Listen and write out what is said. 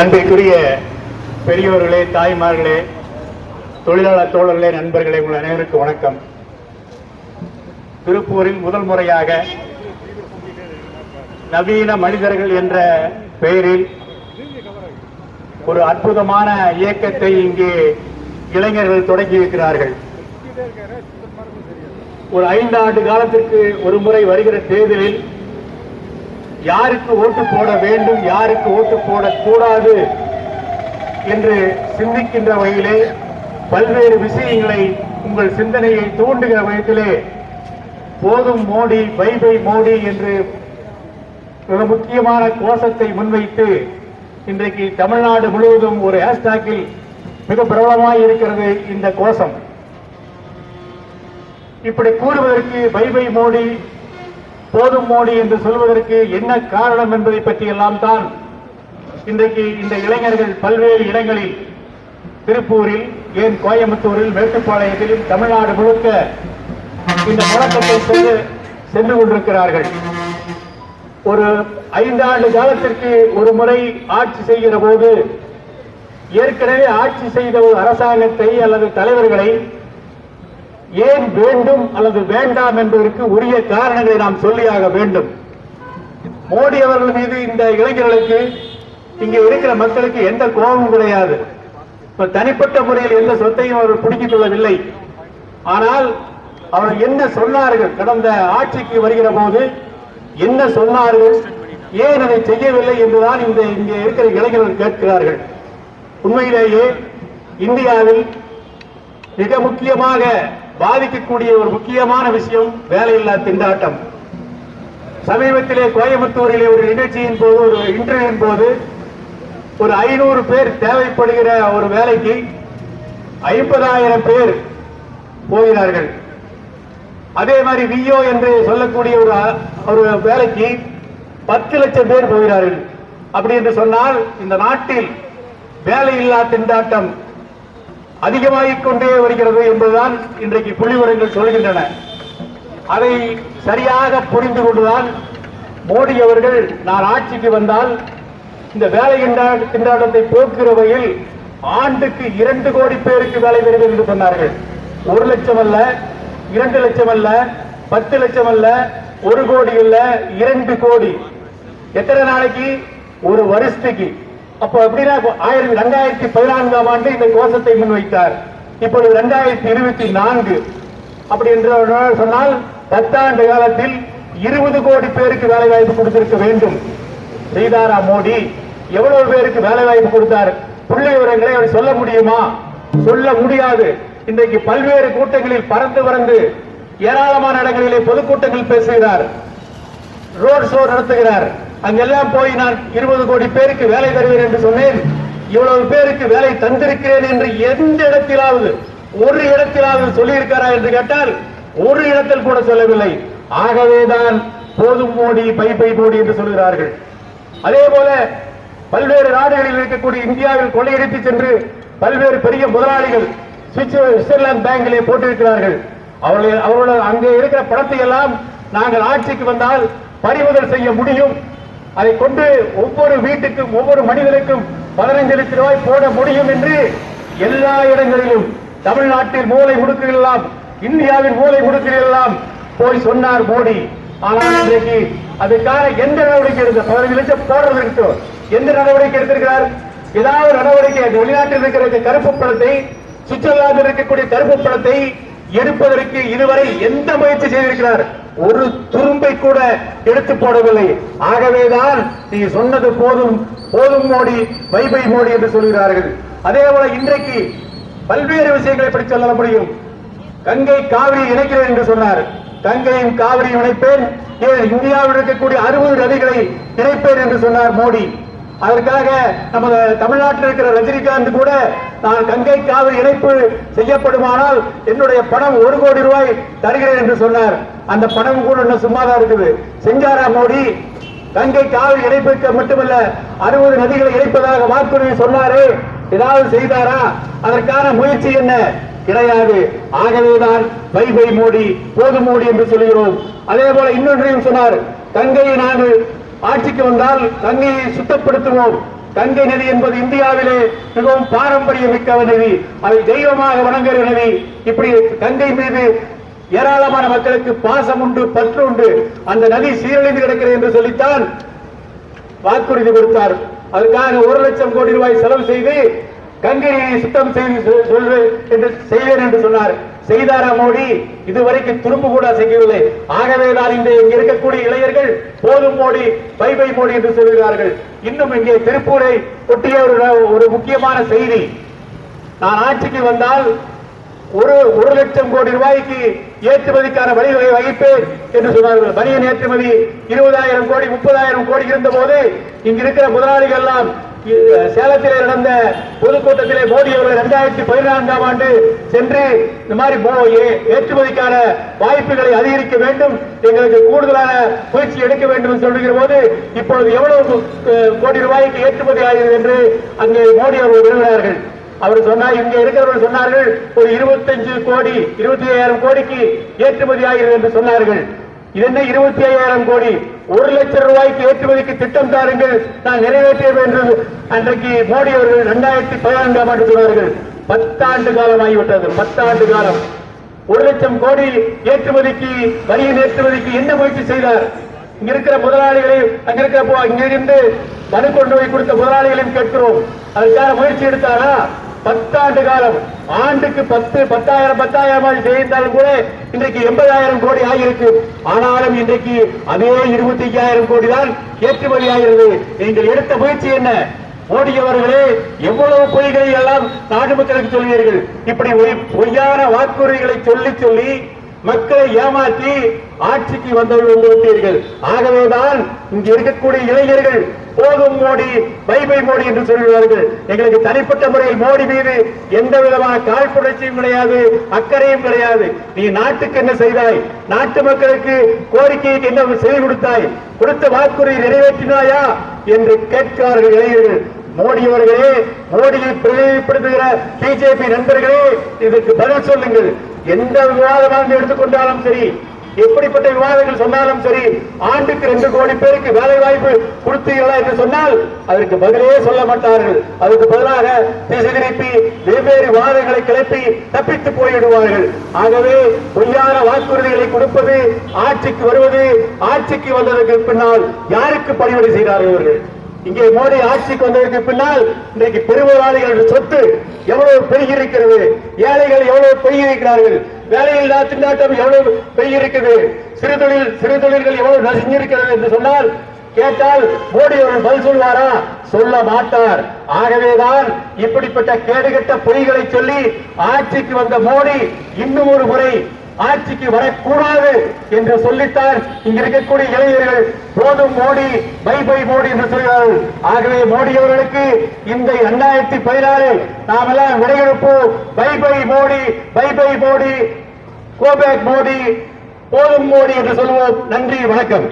அன்பிற்குரிய பெரியோர்களே தாய்மார்களே தொழிலாளர் தோழர்களே நண்பர்களே உங்கள் அனைவருக்கு வணக்கம். திருப்பூரில் முதல் முறையாக நவீன மனிதர்கள் என்ற பெயரில் ஒரு அற்புதமான இயக்கத்தை இங்கே இளைஞர்கள் தொடங்கி இருக்கிறார்கள் ஒரு ஐந்து ஆண்டு காலத்திற்கு ஒரு முறை வருகிற தேர்தலில் யாருக்கு ஓட்டு போட வேண்டும் யாருக்கு ஓட்டு போடக்கூடாது என்று சிந்திக்கின்ற வகையிலே பல்வேறு விஷயங்களை உங்கள் சிந்தனையை தூண்டுகிற வகையிலே போதும் மோடி பை பை மோடி என்று மிக முக்கியமான கோஷத்தை முன்வைத்து இன்றைக்கு தமிழ்நாடு முழுவதும் ஒரு ஹேஷ்டாக்கில் மிக பிரபலமாய் இருக்கிறது இந்த கோஷம். இப்படி கூறுவதற்கு பை பை மோடி போதும் மோடி என்று சொல்வதற்கு என்ன காரணம் என்பதை பற்றி எல்லாம் தான் இன்றைக்கு இந்த இளைஞர்கள் பல்வேறு இடங்களில் திருப்பூரில் ஏன் கோயம்புத்தூரில் மேட்டுப்பாளையத்திலும் தமிழ்நாடு முழுக்க இந்த முழக்கத்தை சென்று சென்று கொண்டிருக்கிறார்கள். ஒரு ஐந்தாண்டு காலத்திற்கு ஒரு முறை ஆட்சி செய்கிற போது ஏற்கனவே ஆட்சி செய்த ஒரு அரசாங்கத்தை அல்லது தலைவர்களை ஏன் வேண்டும் அல்லது வேண்டாம் என்பதற்கு உரிய காரணங்களை நாம் சொல்லியாக வேண்டும். மோடி அவர்கள் மீது இந்த இளைஞர்களுக்கு இங்கே இருக்கிற மக்களுக்கு எந்த கோபமும் கிடையாது. இப்ப தனிப்பட்ட முறையில் எந்த சொத்தையும் அவர் பிடிக்கிக் கொள்ளவில்லை. ஆனால் அவர் என்ன சொன்னார்கள்? கடந்த ஆட்சிக்கு வருகிற போது என்ன சொன்னார்கள்? ஏன் அதை செய்யவில்லை என்றுதான் இந்த இங்கே இருக்கிற இளைஞர்கள் கேட்கிறார்கள். உண்மையிலேயே இந்தியாவில் மிக முக்கியமாக பாதிக்கக்கூடிய ஒரு முக்கியமான விஷயம் வேலையில்லா திண்டாட்டம். சமீபத்திலே கோயம்புத்தூரிலே ஒரு நிகழ்ச்சியின் போது ஒரு இன்டர்வியூவின் போது ஒரு ஐநூறு பேர் தேவைப்படுகிற ஒரு வேலைக்கு ஐம்பதாயிரம் பேர் போகிறார்கள். அதே மாதிரி விஓ என்று சொல்லக்கூடிய ஒரு ஒரு வேலைக்கு பத்து லட்சம் பேர் போகிறார்கள். அப்படி என்று சொன்னால் இந்த நாட்டில் வேலையில்லா திண்டாட்டம் அதிகமாகிக் கொண்டே வருகிறது என்பதுதான் இன்றைக்கு புள்ளிவரங்கள் சொல்கின்றன. அதை சரியாக புரிந்து கொண்டுதான் மோடி அவர்கள் நான் ஆட்சிக்கு வந்தால் இந்த வேலை திண்டாட்டத்தை போக்குகிற வகையில் ஆண்டுக்கு இரண்டு கோடி பேருக்கு வேலை தருவேன் என்று சொன்னார்கள். ஒரு லட்சம் அல்ல இரண்டு லட்சம் அல்ல பத்து லட்சம் அல்ல ஒரு கோடி இல்ல இரண்டு கோடி. எத்தனை நாளைக்கு? ஒரு வருஷத்துக்கு. அப்போ எப்படின்னா ஆயிரத்தி ரெண்டாயிரத்தி பதினான்காம் ஆண்டு இந்த கோஷத்தை முன்வைத்தார். இப்பொழுது ரெண்டாயிரத்தி இருபத்தி நான்கு. அப்படி என்று சொன்னால் பத்தாண்டு காலத்தில் இருபது கோடி பேருக்கு வேலை வாய்ப்பு கொடுத்திருக்க வேண்டும். செய்தாரா மோடி? எவ்வளவு பேருக்கு வேலை வாய்ப்பு கொடுத்தார்? புள்ளி விவரங்களை அவர் சொல்ல முடியுமா? சொல்ல முடியாது. இன்றைக்கு பல்வேறு கூட்டங்களில் பறந்து பறந்து ஏராளமான இடங்களிலே பொதுக்கூட்டங்கள் பேசுகிறார். ரோட் ஷோ நடத்துகிறார். அங்கெல்லாம் போய் நான் இருபது கோடி பேருக்கு வேலை தருவேன் என்று சொன்னேன். இவ்வளவு பேருக்கு வேலை தந்திருக்கிறேன் என்று எந்த இடத்திலாவது ஒரு இடத்திலாவது சொல்லியிருக்காரா என்று கேட்டால் ஒரு இடத்தில் கூட சொல்லவில்லை. ஆகவேதான் போதும் மோடி பை பை மோடி என்று சொல்கிறார்கள் அதே போல பல்வேறு நாடுகளில் இருக்கக்கூடிய இந்தியாவில் கொள்ளையடித்து சென்று பல்வேறு பெரிய முதலாளிகள் சுவிட்சர்லாந்து பேங்கிலே போட்டிருக்கிறார்கள். அவர்கள் அவர்களோட அங்கே இருக்கிற பணத்தை எல்லாம் நாங்கள் ஆட்சிக்கு வந்தால் பறிமுதல் செய்ய முடியும். அதை கொண்டு ஒவ்வொரு வீட்டுக்கும் ஒவ்வொரு மனிதனுக்கும் பதினைந்து லட்சம் ரூபாய் போட முடியும் என்று எல்லா இடங்களிலும் தமிழ்நாட்டில் மூளை முடுக்குகளெல்லாம் இந்தியாவின் மூளை முடுக்குகளெல்லாம் போய் சொன்னார் மோடி. ஆனால் இன்றைக்கு அதுக்கான எந்த நடவடிக்கை எடுத்த பதினஞ்சு லட்சம் போடுறது எந்த நடவடிக்கை எடுத்திருக்கிறார்? ஏதாவது நடவடிக்கை வெளிநாட்டில் இருக்கிற கருப்பு பணத்தை சுவிட்சர்லாந்தில் இருக்கக்கூடிய கருப்பு பணத்தை எடுப்பதற்கு இதுவரை எந்த முயற்சி செய்திருக்கிறார்? ஒரு துரும்பை கூட எடுத்து போடவில்லை. ஆகவேதான் நீ சொன்னது போதும் போதும் மோடி வைபை மோடி என்று சொல்கிறார்கள். அதே போல இன்றைக்கு பல்வேறு விஷயங்களை பற்றி சொல்ல முடியும்? கங்கை காவிரி இணைக்கிறேன் என்று சொன்னார். கங்கையும் காவிரி இணைப்பேன். ஏன்? இந்தியாவில் இருக்கக்கூடிய அறுபது நதிகளை இணைப்பேன் என்று சொன்னார் மோடி. அதற்காக நமது தமிழ்நாட்டில் இருக்கிற ரஜினிகாந்த் கூட நான் கங்கை காவிரி இணைப்பு செய்யப்படுமானால் என்னுடைய பணம் ஒரு கோடி ரூபாய் தருகிறேன் என்று சொன்னார். அந்த பணம் கூட இன்னும் சும்மா தான் இருக்குது. செஞ்சாரா மோடி கங்கை காவிரி இணைப்புக்கு மட்டுமல்ல அறுபது நதிகளை இணைப்பதாக வாக்குறுதி சொன்னாரே. ஏதாவது செய்தாரா? அதற்கான முயற்சி என்ன? கிடையாது. ஆகவேதான் பை பை மோடி போது மோடி என்று சொல்கிறோம் அதே போல இன்னொன்றையும் சொன்னார். கங்கையை நாங்கள் ஆட்சிக்கு வந்தால் கங்கையை சுத்தப்படுத்துவோம். கங்கை நதி என்பது இந்தியாவிலே மிகவும் பாரம்பரியமிக்க நதி. அதை தெய்வமாக வணங்குகிற நதி. இப்படி கங்கை மீது ஏராளமான மக்களுக்கு பாசம் உண்டு பற்று உண்டு. அந்த நதி சீரழிந்து கிடக்கிறது என்று சொல்லித்தான் வாக்குறுதி கொடுத்தார். அதுக்காக ஒரு லட்சம் கோடி ரூபாய் செலவு செய்து கங்கை சுத்தம் செய்து சொல்வேன் என்று செய்வேன் என்று சொன்னார். செய்தாரா மோடி? இதுவரைக்கும் துரும்பு கூட செய்யவில்லை. ஆகவே தான் இங்கே இங்க இருக்கக்கூடிய இளைஞர்கள் போதும் மோடி பை பை மோடி என்று சொல்கிறார்கள். இன்னும் இங்கே திருப்பூரை ஒட்டிய ஒரு ஒரு முக்கியமான செய்தி. நான் ஆட்சிக்கு வந்தால் ஒரு ஒரு லட்சம் கோடி ரூபாய்க்கு ஏற்றுமதிக்கான வழிவகை வகிப்பேன் என்று சொன்னார்கள். வணிகன் ஏற்றுமதி இருபதாயிரம் கோடி முப்பதாயிரம் கோடி இருந்த போது இங்க இருக்கிற முதலாளிகள் எல்லாம் சேலத்திலே நடந்த பொதுக்கூட்டத்திலே மோடி அவர்கள் இரண்டாயிரத்தி பதினான்காம் ஆண்டு சென்று இந்த மாதிரி ஏ- ஏற்றுமதிக்கான வாய்ப்புகளை அதிகரிக்க வேண்டும் எங்களுக்கு கூடுதலான முயற்சி எடுக்க வேண்டும் என்று சொல்லுகிற போது இப்பொழுது எவ்வளவு கோடி ரூபாய்க்கு ஏற்றுமதி ஆகிறது என்று அங்கே மோடி அவர்கள் விரும்பினார்கள் அவர் சொன்னார் இங்க இருக்கிறவர்கள் சொன்னார்கள் ஒரு இருபத்தஞ்சு கோடி இருபத்தி ஐயாயிரம் கோடிக்கு ஏற்றுமதி ஆகிறது என்று சொன்னார்கள். இது என்ன இருபத்தி ஐயாயிரம் கோடி? ஒரு லட்சம் ரூபாய்க்கு ஏற்றுமதிக்கு திட்டம் தாருங்கள். நான் நிறைவேற்ற என்று அன்றைக்கு மோடி அவர்கள் இரண்டாயிரத்தி பதினான்காம் ஆண்டு சொன்னார்கள் பத்தாண்டு காலம் ஆகிவிட்டது பத்தாண்டு காலம். ஒரு லட்சம் கோடி ஏற்றுமதிக்கு வரியின் ஏற்றுமதிக்கு என்ன முயற்சி செய்தார்? இங்க இருக்கிற முதலாளிகளை அங்க இருக்கிற போ- மனு கொண்டு போய் கொடுத்த முதலாளிகளையும் கேட்கிறோம். அதுக்கான முயற்சி எடுத்தாரா? பத்தாண்டு காலம் ஆண்டுக்கு பத்து பத்தாயிரம் பத்தாயிரம் செய்தாலும் கூட இன்றைக்கு எண்பதாயிரம் கோடி ஆகியிருக்கு. ஆனாலும் இன்றைக்கு அதே இருபத்தி ஐயாயிரம் கோடி தான் ஏற்றுமதி ஆகிறது. நீங்கள் எடுத்த முயற்சி என்ன? மோடியவர்களே எவ்வளவு பொய்களை எல்லாம் நாட்டு மக்களுக்கு சொல்வீர்கள்? இப்படி பொய்யான வாக்குறுதிகளை சொல்லி சொல்லி மக்களை ஏமாற்றி ஆட்சிக்கு வந்தவர்கள் வந்து விட்டீர்கள். ஆகவேதான் இங்க இருக்கக்கூடிய இளைஞர்கள் போதும் மோடி பை பை மோடி என்று சொல்கிறார்கள் எங்களுக்கு தனிப்பட்ட முறையில் மோடி மீது எந்த விதமான காழ்ப்புணர்ச்சியும் கிடையாது அக்கறையும் கிடையாது. நீ நாட்டுக்கு என்ன செய்தாய்? நாட்டு மக்களுக்கு கோரிக்கைக்கு என்ன செய்து கொடுத்தாய்? கொடுத்த வாக்குறுதி நிறைவேற்றினாயா? என்று கேட்கிறார்கள் இளைஞர்கள். மோடி அவர்களே மோடியை பிரதிநிதிப்படுத்துகிற பிஜேபி நண்பர்களே இதற்கு பதில் சொல்லுங்கள். எந்த விவாதமாக எடுத்துக்கொண்டாலும் சரி எப்படிப்பட்ட விவாதங்கள் சொன்னாலும் சரி ஆண்டுக்கு ரெண்டு கோடி பேருக்கு வேலை வாய்ப்பு கொடுத்தீர்களா என்று சொன்னால் அதற்கு பதிலே சொல்ல மாட்டார்கள். அதுக்கு பதிலாக திசை திருப்பி வெவ்வேறு வாதங்களை கிளப்பி தப்பித்து போய்விடுவார்கள். ஆகவே பொய்யான வாக்குறுதிகளை கொடுப்பது ஆட்சிக்கு வருவது ஆட்சிக்கு வந்ததற்கு பின்னால் யாருக்கு பணிவிடை செய்கிறார்கள் இவர்கள்? இங்கே மோடி ஆட்சிக்கு வந்ததற்கு பின்னால் இன்றைக்கு பெருமுதலாளிகள் சொத்து எவ்வளவு பெருகியிருக்கிறது? ஏழைகள் எவ்வளவு பெருகியிருக்கிறார்கள்? வேலையில்லா திண்டாட்டம் எவ்வளவு பெருகியிருக்கிறது? சிறு தொழில் சிறு தொழில்கள் எவ்வளவு நசிஞ்சிருக்கிறது என்று சொன்னால் கேட்டால் மோடி அவர்கள் பதில் சொல்வாரா? சொல்ல மாட்டார். ஆகவேதான் இப்படிப்பட்ட கேடுகட்ட பொய்களை சொல்லி ஆட்சிக்கு வந்த மோடி இன்னும் ஒரு முறை ஆட்சிக்கு வரக்கூடாது என்று சொல்லித்தான் இங்க இருக்கக்கூடிய இளைஞர்கள் போதும் மோடி பை பை மோடி என்று சொல்கிறார்கள். ஆகவே மோடி அவர்களுக்கு இந்த இரண்டாயிரத்தி பதினாறு நாமெல்லாம் விடையெடுப்போம் bye bye Modi bye bye Modi go back Modi போதும் மோடி என்று சொல்வோம். நன்றி வணக்கம்.